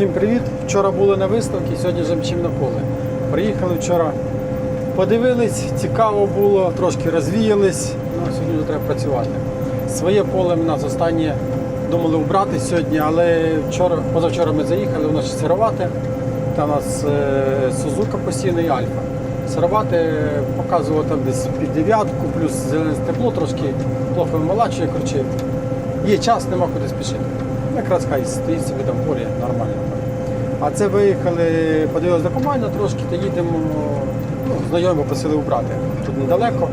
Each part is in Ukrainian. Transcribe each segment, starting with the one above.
Всім привіт! Вчора були на виставці, сьогодні вже мчимо на поле. Приїхали вчора, подивились, цікаво було, трошки розвіялись. Ну, сьогодні вже треба працювати. Своє поле в нас останнє думали убрати сьогодні, але вчора, позавчора ми заїхали, воно ще сировате. Та у нас е, Сузука постійно і Альфа. Сировате показувало там десь під дев'ятку, плюс зелене тепло трошки плохо вимолачує, коротше. Є час, нема куди спішити. Якраз хай стоїть собі там в полі нормально. А це виїхали, подивилися до комбайна трошки та їдемо, ну, знайомі попросили убрати. Тут недалеко,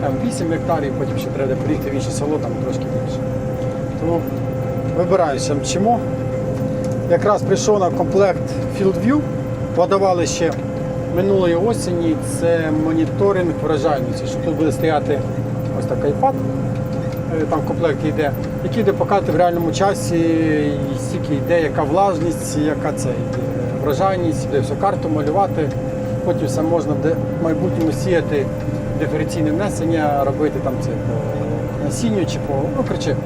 там 8 гектарів, потім ще треба приїхати в інше село, там трошки більше. Тому вибираюся, мчимо. Якраз прийшов на комплект FieldView, подавали ще минулої осені, це моніторинг врожайності, що тут буде стояти ось такий iPad, там в комплекті йде, який буде показувати в реальному часі, і скільки йде, яка влажність, яка це йде, врожайність, де всю карту малювати. Потім все можна в майбутньому сіяти диференційне внесення, робити там це по насінню чи по, ну, коротше,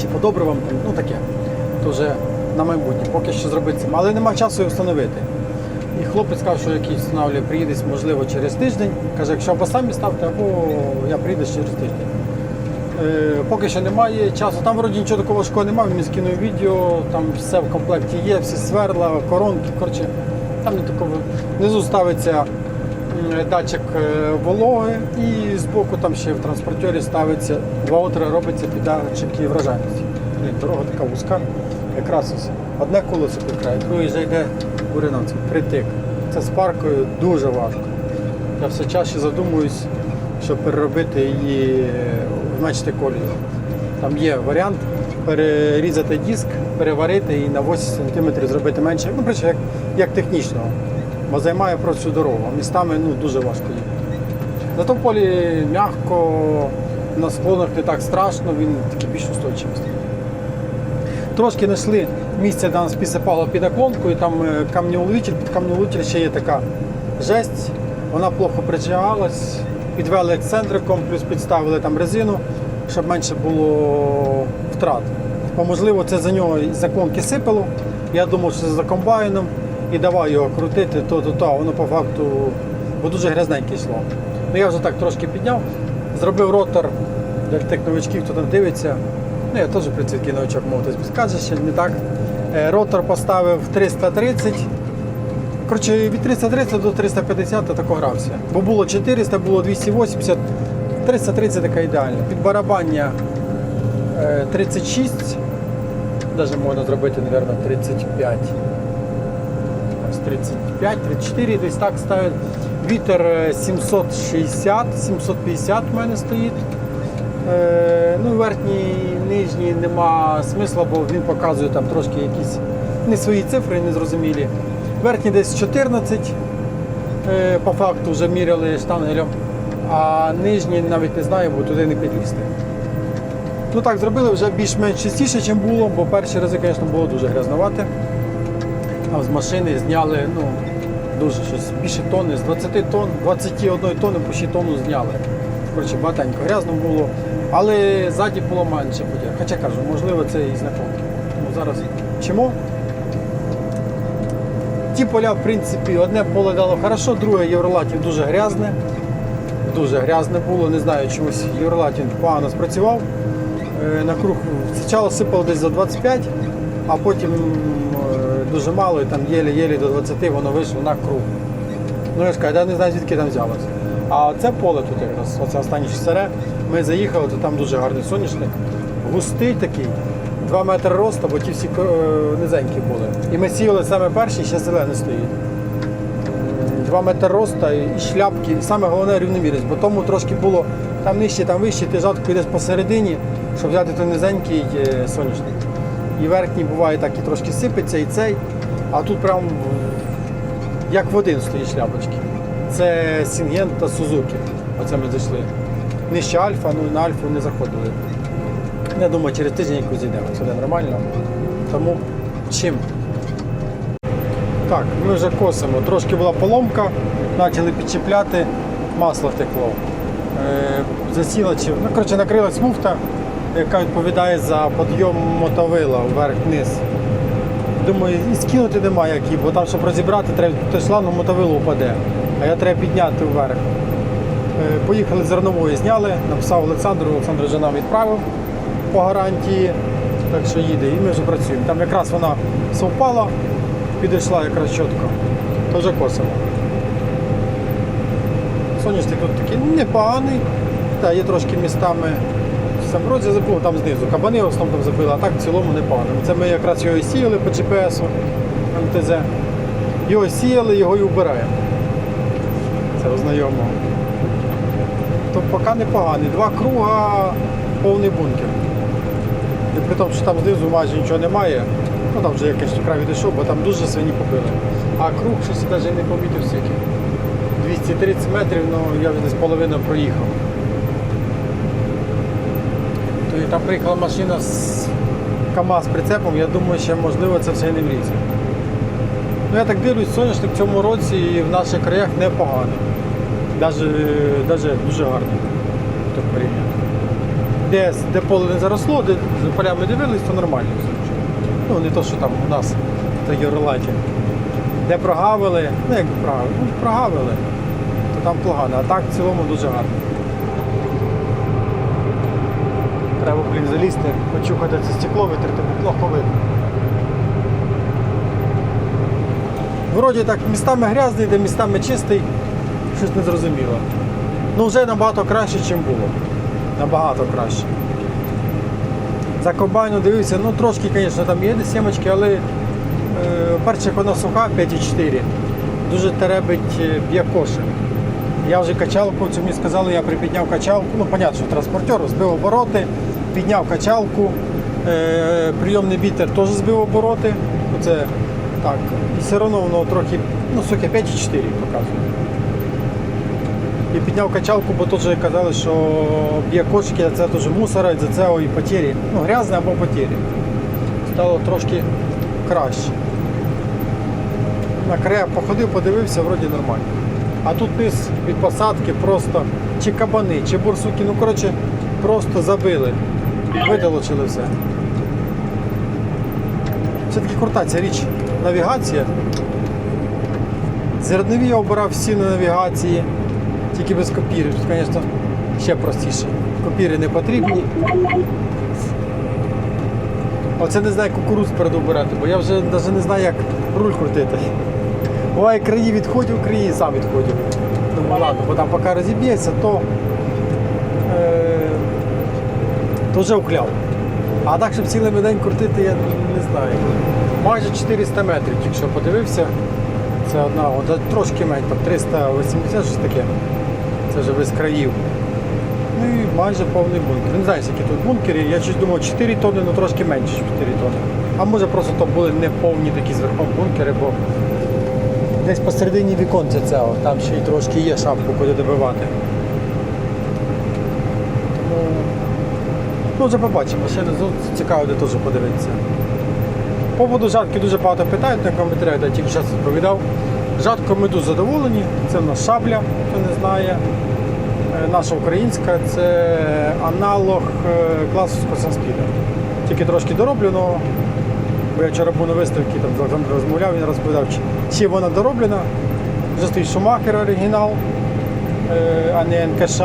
чи по добривам, ну таке. То вже на майбутнє, поки що зробити цим. Але нема часу його встановити. І хлопець сказав, що який встановлює, приїде, можливо, через тиждень. Каже, якщо або самі ставте, або я приїду через тиждень. Е, поки що немає часу. Там вроді нічого такого важкого немає, він скинув відео, там все в комплекті є, всі сверла, коронки, коротше, там не такого. Внизу ставиться датчик е, вологи і збоку там ще в транспортері ставиться два отри робиться під датчики врожайності. Блін, Дорога така вузька, якраз ось одне колесо під край, друге вже йде буринавці, притик. Це з паркою дуже важко. Я все чаще задумуюсь, щоб переробити її, зменшити колію. Там є варіант перерізати диск, переварити і на 8 см зробити менше. Ну, причому як, як технічно, бо займає просто всю дорогу. А містами ну, дуже важко їхати. Зато в полі м'яко, на склонах не так страшно, він такий більш устойчивий. Трошки знайшли місце, де нас підсипало під наклонку, і там е, камнеуловитель, під камнеуловитель ще є така жесть, вона плохо прижигалась, підвели ексцентриком, плюс підставили там резину, щоб менше було втрат. Бо, можливо, це за нього із заклонки сипало. Я думав, що це за комбайном і давай його крутити, то-то, то, воно по факту, бо дуже грязненьке йшло. Ну я вже так трошки підняв, зробив ротор для тих новичків, хто там дивиться. Ну, я теж при цвітки новичок, мов хтось що не так. Е, Ротор поставив 330. Коротше, від 330 до 350 я тако грався. Бо було 400, було 280, 330 така ідеальна. Під барабання е, 36, навіть можна зробити, мабуть, 35. 35, 34 десь так ставить. Вітер е, 760, 750 в мене стоїть. Е, ну, верхній, нижній нема смисла, бо він показує там трошки якісь не свої цифри, незрозумілі. Верхній десь 14, е, по факту вже міряли штангелем, а нижній навіть не знаю, бо туди не підлізти. Ну так, зробили вже більш-менш чистіше, ніж було, бо перші рази, звісно, було дуже грязновате. Там з машини зняли ну, дуже щось більше тонни, з 20 тонн, 21 тонни почти тонну зняли. Коротше, багатенько грязно було, але ззаді було менше. Хоча кажу, можливо, це і знакомки. Тому зараз вчимо. Ті поля, в принципі, одне поле дало хорошо, друге євролатів дуже грязне. Дуже грязне було, не знаю, чомусь євролатів погано спрацював. Е, На круг спочатку сипало десь за 25, а потім е, дуже мало, і там єлі-єлі до 20 воно вийшло на круг. Ну я ж кажу, я не знаю, звідки там взялося. А це поле тут якраз, оце останнє старе. Ми заїхали, то там дуже гарний соняшник. Густий такий, 2 метри росту, бо ті всі е, низенькі були. І ми сіяли саме перший, ще зелений стоїть. 2 метри росту і шляпки, і саме головне рівномірність, бо тому трошки було там нижче, там вище, ти жатко йдеш посередині, щоб взяти той низенький е, соняшник. І верхній буває так і трошки сипеться, і цей, а тут прям як в один стоїть шляпочки. Це Сінгент та Сузуки. Оце ми зайшли. Нижче Альфа, ну на Альфу не заходили. Я думаю, через тиждень якось зійдемо. Це буде нормально. Тому чим? Так, ми вже косимо. Трошки була поломка, почали підчіпляти, масло втекло. Е, засіла чи. Ну, коротше, накрилась муфта, яка відповідає за підйом мотовила вверх-вниз. Думаю, і скинути немає як бо там, щоб розібрати, треба той шланг мотовило впаде. А я треба підняти вверх. Е, Поїхали зернової, зняли, написав Олександру, Олександр вже нам відправив по гарантії, так що їде, і ми вже працюємо. Там якраз вона совпала, підійшла якраз чітко, то вже косимо. Соняшник тут такий непоганий, та є трошки містами. Сам році забув там знизу. Кабани в основному забили, а так в цілому непогано. Це ми якраз його і сіяли по GPS МТЗ. Його сіяли, його і вбираємо. Це ознайомого. То поки непоганий. Два круга, повний бункер. І при тому, що там знизу майже нічого немає, ну там вже якийсь край відійшов, бо там дуже свині побили. А круг щось навіть не помітив скільки. 230 метрів, ну я вже десь половину проїхав. То там приїхала машина з КАМАЗ прицепом, я думаю, що можливо це все не влізе. Ну я так дивлюсь, соняшник в цьому році і в наших краях. Даже, даже дуже гарний. Де, де поле не заросло, де полями дивились, то нормально. Ну не то, що там у нас та Євролайки. Де прогавили, ну як прогавили, ну, прогавили, то там погано, а так в цілому дуже гарно. Треба, блін, залізти, почухати це стекло, витерти, бо плохо видно. Вроді так містами грязний, де містами чистий, щось не зрозуміло. Ну вже набагато краще, ніж було. Набагато краще. За комбайну дивився, ну трошки, звісно, там є сімочки, але е, перше, як вона суха 5,4. Дуже теребить е, б'є кошик. Я вже качалку, це мені сказали, я припідняв качалку. Ну, понятно, що транспортер збив обороти, підняв качалку, е, прийомний вітер теж збив обороти. Оце так. І все одно воно трохи, ну, сука, 5,4 показує. І підняв качалку, бо теж казали, що б'є кошики, це теж мусора, за це і потері. Ну, грязне або потері. Стало трошки краще. На края походив, подивився, вроді нормально. А тут низ від посадки просто чи кабани, чи бурсуки, ну коротше, просто забили. Видолочили все. Все-таки крута ця річ. Навігація. Зернові я обирав всі на навігації, тільки без копірів. Тут, звісно, ще простіше. Копіри не потрібні. Оце не знаю, кукуруз передобирати, бо я вже навіть не знаю, як руль крутити. Буває краї відходів, краї сам відходів. Думаю, ладно, бо там поки розіб'ється, то, е, то вже ухляв. А так, щоб цілий день крутити, я не знаю. Майже 400 метрів, якщо подивився, це одна, от, трошки менше, 380 щось таке. Це вже без країв. Ну і майже повний бункер. Не знаю, скільки тут бункерів. Я щось думав 4 тонни, ну трошки менше, ніж 4 тонни. А може просто то були не повні такі зверхом бункери, бо десь посередині віконця цього, там ще й трошки є шапку, куди добивати. Тому, ну вже побачимо, ще ну, цікаво де теж подивитися. По поводу жатки дуже багато питають на коментарях, я тільки зараз відповідав. Жаткою ми дуже задоволені, це в нас шабля, хто не знає. Е, Наша українська це аналог е, класовського санспіда. Тільки трошки дороблено, бо я вчора був на виставці, там розмовляв, він розповідав, чи, чи вона дороблена. Вже стоїть Шумахер оригінал, е, а не НКШ.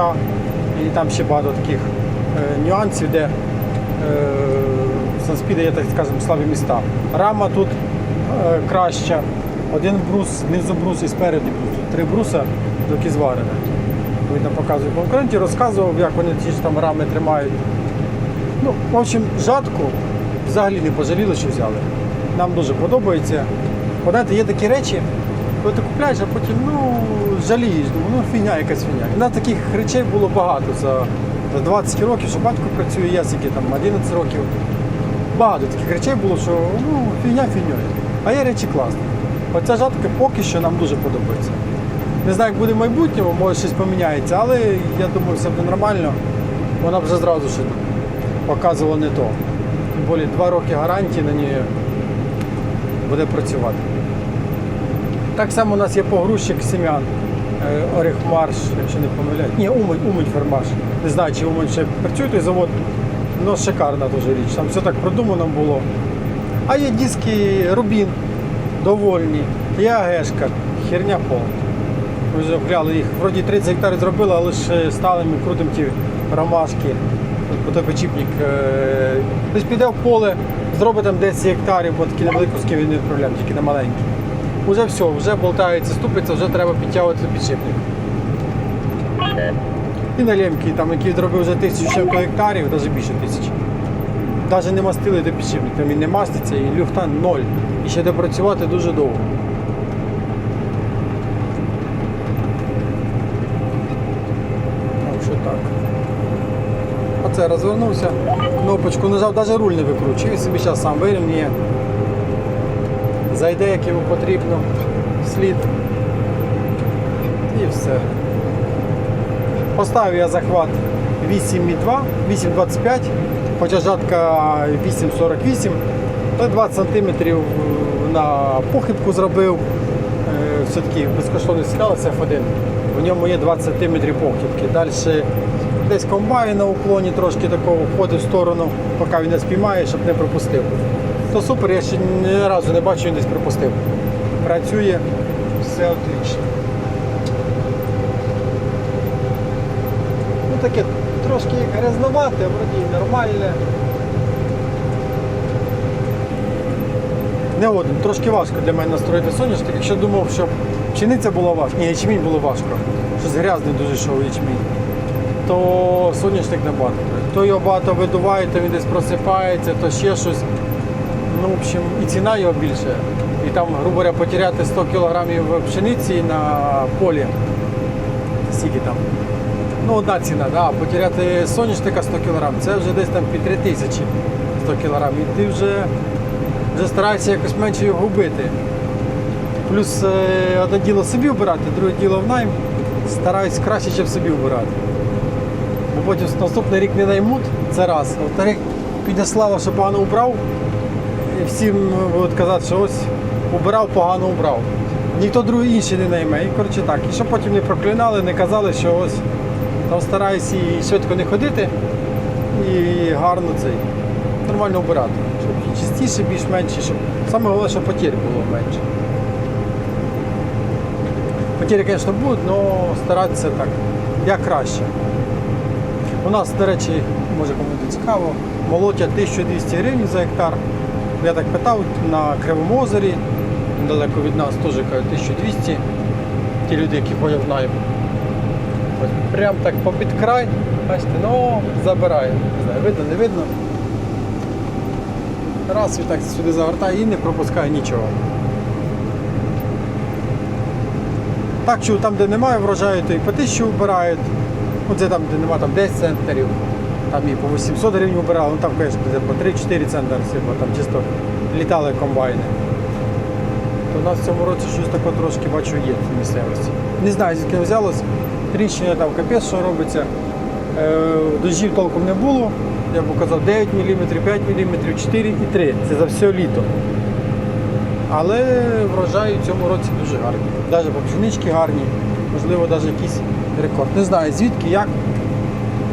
І там ще багато таких нюансів, де е, Санспіда є, так скажемо, слабі міста. Рама тут краща. Один брус, знизу брус і спереду брус. Три бруса, доки зварене. Він там показує конкурентів, розказував, як вони ті ж там рами тримають. Ну, в общем, жатку взагалі не пожаліли, що взяли. Нам дуже подобається. Бо, знаєте, є такі речі, коли ти купляєш, а потім ну, жалієш, думаю, ну фігня якась фігня. У нас таких речей було багато за, за 20 років, що батько працює, я скільки там 11 років. Багато таких речей було, що ну, фігня фігньою. А є речі класні. Оця жатка поки що нам дуже подобається. Не знаю, як буде в майбутньому, може щось поміняється, але я думаю, все буде нормально. Вона вже зразу ще показувала не то. Тим більше два роки гарантії на неї буде працювати. Так само у нас є погрузчик сім'ян. е, Орехмарш, якщо не помиляюсь. Ні, Умань, Умань Фермаш. Не знаю, чи Умань ще працює той завод, але шикарна дуже річ. Там все так продумано було. А є диски Рубін, довольні, є АГшка, херня повна. Вже їх. Вроді 30 гектарів зробили, але ж стали крутим ті ромашки, потопочіпник. е, Десь піде в поле, зробить там 10 гектарів, бо такі невеликі куски він не відправляємо, тільки на маленькі. Уже все, вже болтається, ступиться, вже треба підтягувати підшипник. І на лемки, там, які зробив вже тисячу гектарів, навіть більше тисячі. Навіть не мастили до підшипник, там він не маститься і люфта ноль. І ще допрацювати дуже довго. Так що так. Оце розвернувся, кнопочку нажав, навіть руль не викручує, він собі зараз сам вирівнює. Зайде, як йому потрібно, слід. І все. Поставив я захват 8,2, 8,25, хоча жатка 8,48, то 20 см на похибку зробив. Е, Все-таки безкоштовний сигнал F1. В ньому є 20 см похибки. Далі десь комбайн на уклоні трошки такого входить в сторону, поки він не спіймає, щоб не пропустив. То супер, я ще ні разу не бачу, він десь пропустив. Працює, все отлично. Ну таке трошки грязновате, вроді нормальне. Не один, трошки важко для мене настроїти соняшник. Якщо думав, що пшениця була важка, ні, ячмінь було важко. Щось грязний дуже йшов ячмінь. То соняшник набагато. То його багато видуває, то він десь просипається, то ще щось. Ну, в общем, і ціна його більше. І там, грубо говоря, потеряти 100 кілограмів пшениці на полі. Скільки там? Ну, одна ціна, да. потеряти соняшника 100 кг, це вже десь там під 3 тисячі 100 кг. І ти вже, вже стараєшся якось менше його губити. Плюс е, одне діло собі вбирати, друге діло в найм. Стараюсь краще, ніж собі вбирати. Бо потім наступний рік не наймуть, це раз. Во-вторых, піде що погано убрав. І всім будуть казати, що ось убирав, погано убрав. Ніхто другий інший не найме. І коротше так. І щоб потім не проклинали, не казали, що ось там стараюсь і швидко не ходити і гарно цей. Нормально обирати. Щоб чистіше, більш-менше, щоб саме головне, щоб потерь було менше. Потері, звісно, будуть, але старатися так, як краще. У нас, до речі, може кому буде цікаво, молотять 1200 гривень за гектар. Я так питав на Кривому озері, недалеко від нас теж кажуть 1200. Ті люди, які ходять в найм. Прям так попід край, бачите, ну забирає. Не знаю, видно, не видно. Раз і так сюди завертає і не пропускає нічого. Так, що там, де немає врожаю, то і по 1000 вбирають. Ну, це там, де немає там 10 центрів, там і по 800 гривень вбирали, ну там, звісно, по 3-4 центри, бо там чисто літали комбайни. То у нас в цьому році щось таке трошки бачу є в місцевості. Не знаю, звідки взялось. Тріщина там капець, що робиться. Е, дощів толком не було. Я б казав 9 мм, 5 мм, 4 і 3. Це за все літо. Але врожаї в цьому році дуже гарні. Навіть по пшенички гарні, можливо, навіть якийсь рекорд. Не знаю звідки, як.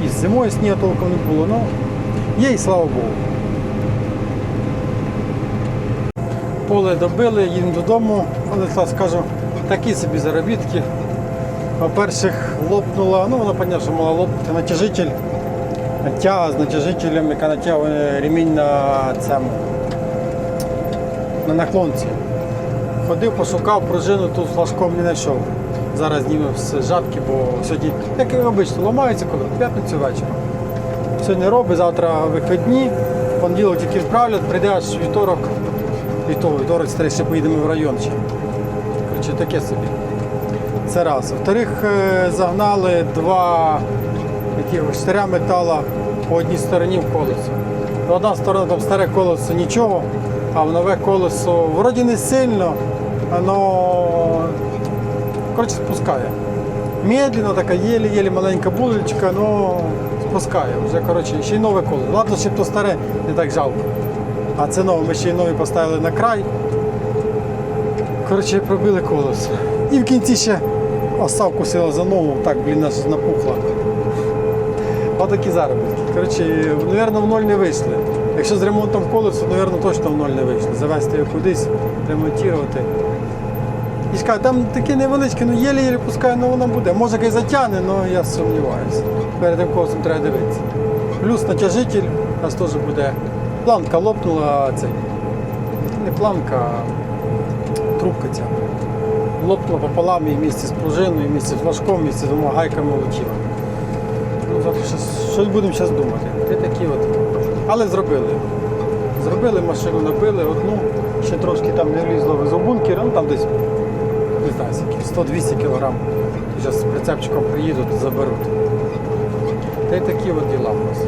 І зимою снігу толком не було, але є і слава Богу. Поле добили, їдемо додому, але так скажу, такі собі заробітки. По-перше, лопнула, ну вона поняла, що мала лопнути натяжитель. Тяга з натяжителем, яка натягує ремінь на цьому на наклонці. Ходив, пошукав пружину, тут флажком не знайшов. Зараз знімемо з жатки, бо сьогодні, як і обично, ламаються коли п'ятницю вечором. Сьогодні робить, завтра вихідні, в понеділок тільки вправлять, прийде аж вівторок, вівторок, вівторок старий, ще поїдемо в район ще. Коротше, таке собі. Це раз. Во-вторых, е, загнали два якихось штиря метала по одній стороні в колесо. Одна сторона там старе колесо нічого, а в нове колесо вроді не сильно, воно коротше спускає. Медленно, така єлі-єлі маленька булечка, але спускає. Вже коротше, ще й нове колесо. Ладно, щоб то старе, не так жалко. А це нове, ми ще й нові поставили на край. Коротше, пробили колесо. І в кінці ще оса вкусила за ногу, так, блін, аж напухла. Отакі заробітки. Коротше, мабуть, в ноль не вийшли. Якщо з ремонтом колесу, мабуть, точно в ноль не вийшло. Завести його кудись, ремонтувати. І ж там таке невеличке, ну єлі-єлі пускаю, ну воно буде. Може якось затягне, але я сумніваюся. Перед тим колесом треба дивитися. Плюс натяжитель у нас теж буде. Планка лопнула, цей. Не планка, а трубка ця. Лопнула пополам і місці з пружиною, і місці з важком, і місці з двома гайками влетіла. Ну, щось, будемо зараз думати. Ти такі от. Але зробили. Зробили машину, набили одну, ще трошки там не влізло в бункер, ну там десь не знаю, 100-200 кілограм. Зараз з прицепчиком приїдуть, заберуть. Та й такі от діла у нас.